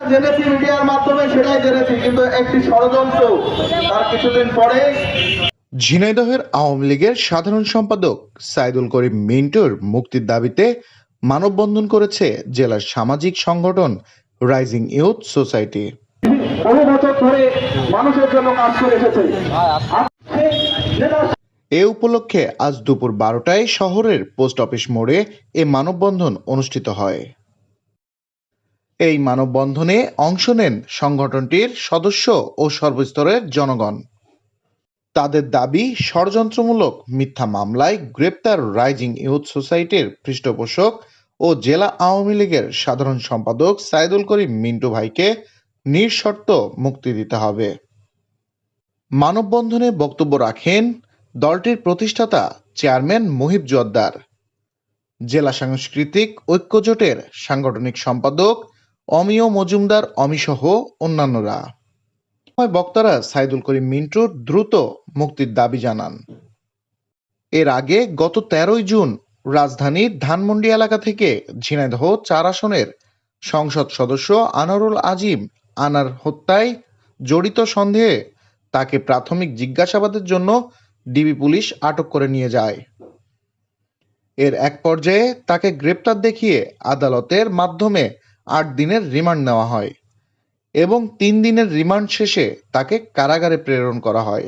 জেনেছি মিডিয়ার মাধ্যমে সেটাই জেনেছি কিন্তু একটি ষড়যন্ত্র তার কিছুদিন পরে ঝিনাইদহের আওয়ামী লীগের সাধারণ সম্পাদক সাইদুল করিম মিন্টুর মুক্তির দাবিতে মানববন্ধন করেছে জেলার সামাজিক সংগঠন রাইজিং ইউথ সোসাইটি। বহু বছর ধরে মানুষের জন্য কাজ করে এসেছে। এ উপলক্ষে আজ দুপুর বারোটায় শহরের পোস্ট অফিস মোড়ে এ মানববন্ধন অনুষ্ঠিত হয়। এই মানববন্ধনে অংশ নেন সংগঠনটির সদস্য ও সর্বস্তরের জনগণ। তাদের দাবি, ষড়যন্ত্রমূলক মিথ্যা মামলায় গ্রেপ্তার রাইজিং ইউথ সোসাইটির পৃষ্ঠপোষক ও জেলা আওয়ামী লীগের সাধারণ সম্পাদক সাইদুল করিম মিন্টু ভাইকে নিঃশর্ত মুক্তি দিতে হবে। মানববন্ধনে বক্তব্য রাখেন দলটির প্রতিষ্ঠাতা চেয়ারম্যান মুহিব জোয়াদ্দার। জেলা সাংস্কৃতিক ঐক্যজোটের সাংগঠনিক সম্পাদক অমিয় মজুমদার, অমিসহ অন্যান্যরা। বক্তারা সাইদুল করিম মিন্টুর দ্রুত মুক্তির দাবি জানান। এর আগে গত তেরোই জুন রাজধানীর ধানমন্ডি এলাকা থেকে ঝিনাইদহ চার আসনের সংসদ সদস্য আনারুল আজিম আনার হত্যায় জড়িত সন্দেহে তাকে প্রাথমিক জিজ্ঞাসাবাদের জন্য ডিবি পুলিশ আটক করে নিয়ে যায়। এর এক পর্যায়ে তাকে গ্রেপ্তার দেখিয়ে আদালতের মাধ্যমে আট দিনের রিমান্ড নেওয়া হয় এবং তিন দিনের রিমান্ড শেষে তাকে কারাগারে প্রেরণ করা হয়।